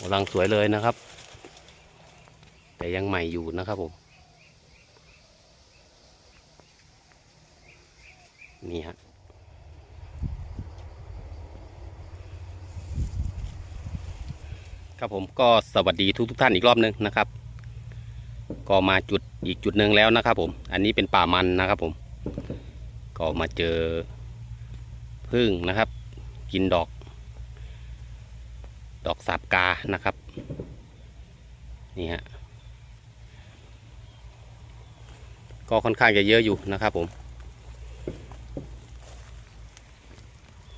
กำลังสวยเลยนะครับ แต่ยังใหม่อยู่นะครับผมนี่ฮะครับผมก็สวัสดีทุกทุกท่านอีกรอบหนึงนะครับ ก็มาจุดอีกจุดหนึ่งแล้วนะครับผม อันนี้เป็นป่ามันนะครับผม ก็มาเจอพึ่งนะครับ กินดอก ดอกสาบกานะครับ นี่ฮะ ก็ค่อนข้างจะเยอะอยู่นะครับผม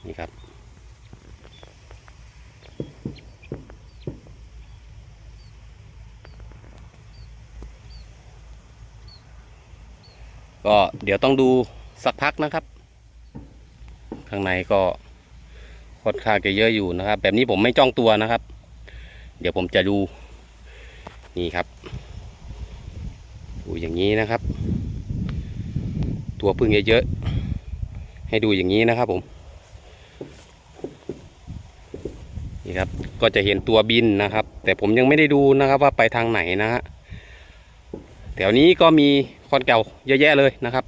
นี่ครับ ก็เดี๋ยวต้องดูสักพักนะครับ ข้างในก็ ค่อนข้างจะเยอะอยู่นะครับ แบบนี้ผมไม่จ้องตัวนะครับ เดี๋ยวผมจะดูนี่ครับดูอย่างนี้นะครับ ตัวพึ่งเยอะๆให้ดูอย่างนี้นะครับผมนี่ครับก็จะเห็นตัวบินนะครับ แต่ผมยังไม่ได้ดูนะครับว่าไปทางไหนนะฮะแถวนี้ก็มีคอนเก่าเยอะแยะเลยนะครับ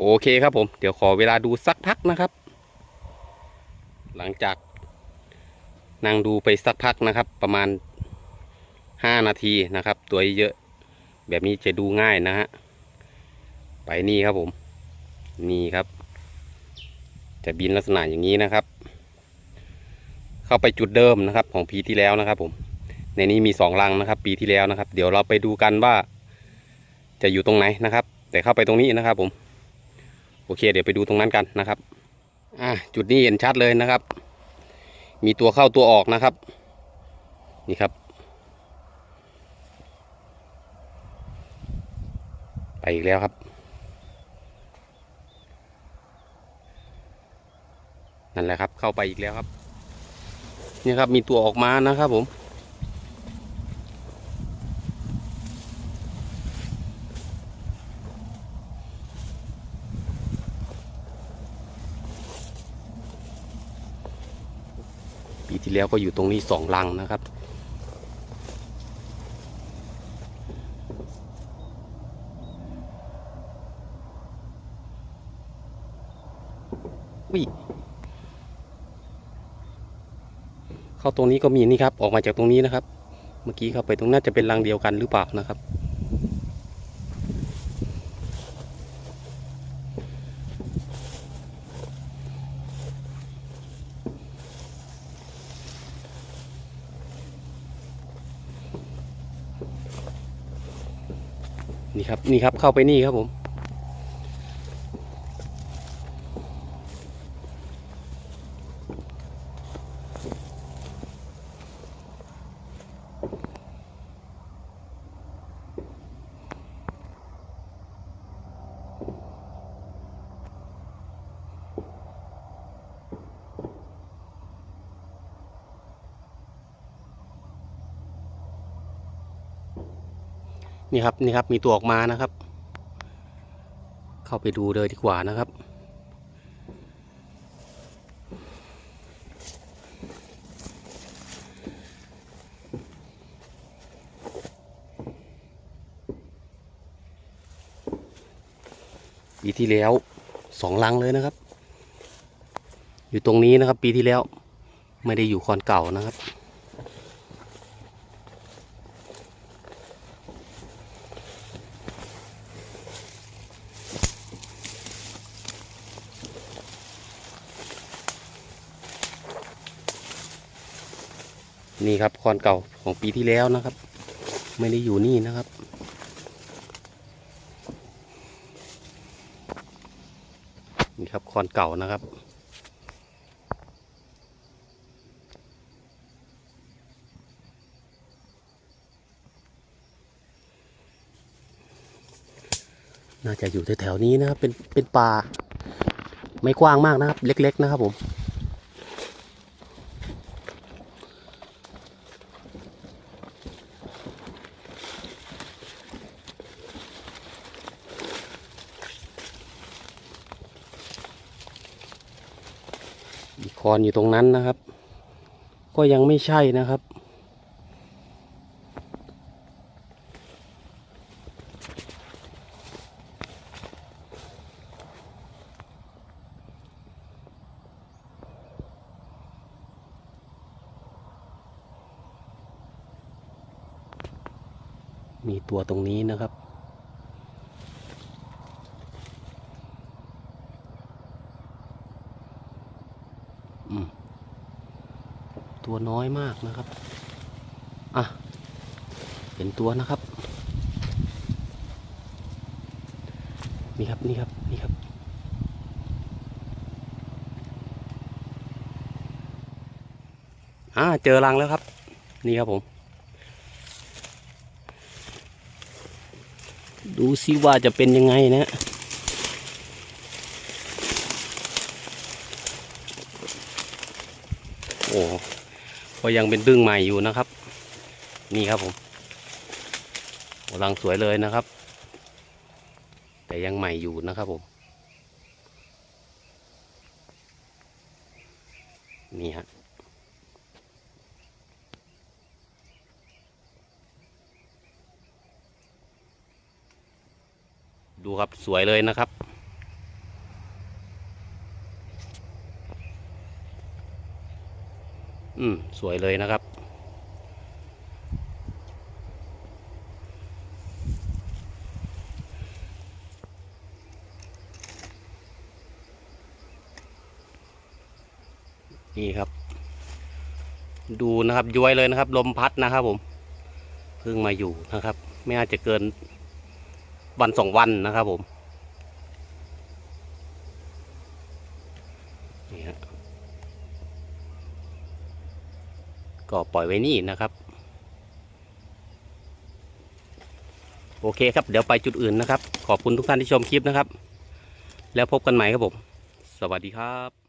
โอเคครับผม เดี๋ยวขอเวลาดูสักพักนะครับ หลังจากนั่งดูไปสักพักนะครับ ประมาณห้านาทีนะครับ ตัวเยอะแบบนี้จะดูง่ายนะฮะ ไปนี่ครับผม นี่ครับ จะบินลักษณะอย่างนี้นะครับ เข้าไปจุดเดิมนะครับ ของปีที่แล้วนะครับ ผม ในนี้มีสองรังนะครับ ปีที่แล้วนะครับ เดี๋ยวเราไปดูกันว่า จะอยู่ตรงไหนนะครับ แต่เข้าไปตรงนี้นะครับผม โอเค เดี๋ยวไปดูตรงนั้นกันนะครับอ่าจุดนี้เห็นชัดเลยนะครับ มีตัวเข้าตัวออกนะครับ นี่ครับ ไปอีกแล้วครับ นั่นแหละครับเข้าไปอีกแล้วครับนี่ครับมีตัวออกมานะครับผม ปีที่แล้วก็อยู่ตรงนี้สองลังนะครับวิเข้าตรงนี้ก็มีนี่ครับ ออกมาจากตรงนี้นะครับ เมื่อกี้เข้าไปตรงน่าจะเป็นรังเดียวกันหรือเปล่านะครับ ครับนี่ครับเข้าไปนี่ครับผม นี่ครับนี่ครับมีตัวออกมานะครับ เข้าไปดูเลยดีกว่านะครับ ปีที่แล้วสองลังเลยนะครับ อยู่ตรงนี้นะครับ ปีที่แล้วไม่ได้อยู่คอนเก่านะครับ นี่ครับคอนเก่าของปีที่แล้วนะครับ ไม่ได้อยู่นี่นะครับ นี่ครับคอนเก่านะครับน่าจะอยู่แถวๆนี้นะครับเป็นเป็นป่าไม่กว้างมากนะครับ เล็ก ๆ นะครับผม อีกคอนอยู่ตรงนั้นนะครับ ก็ยังไม่ใช่นะครับ มีตัวตรงนี้นะครับ ตัวน้อยมากนะครับ อะเห็นตัวนะครับ นี่ครับ นี่ครับ นี่ครับ อ่า เจอรังแล้วครับ นี่ครับผม ดูซิว่าจะเป็นยังไงนะ อ้ก็ยังเป็นดึงใหม่อยู่นะครับ นี่ครับผมกำลังสวยเลยนะครับ แต่ยังใหม่อยู่นะครับผม นี่ฮะดูครับสวยเลยนะครับ อืม สวยเลยนะครับ นี่ครับ ดูนะครับย้วยเลยนะครับ ลมพัดนะครับผม เพิ่งมาอยู่นะครับ ไม่น่าจะเกินวันสองวันนะครับผม นี่ฮะ ก็ปล่อยไว้นี่นะครับ โอเคครับ เดี๋ยวไปจุดอื่นนะครับ ขอบคุณทุกท่านที่ชมคลิปนะครับ แล้วพบกันใหม่ครับผม สวัสดีครับ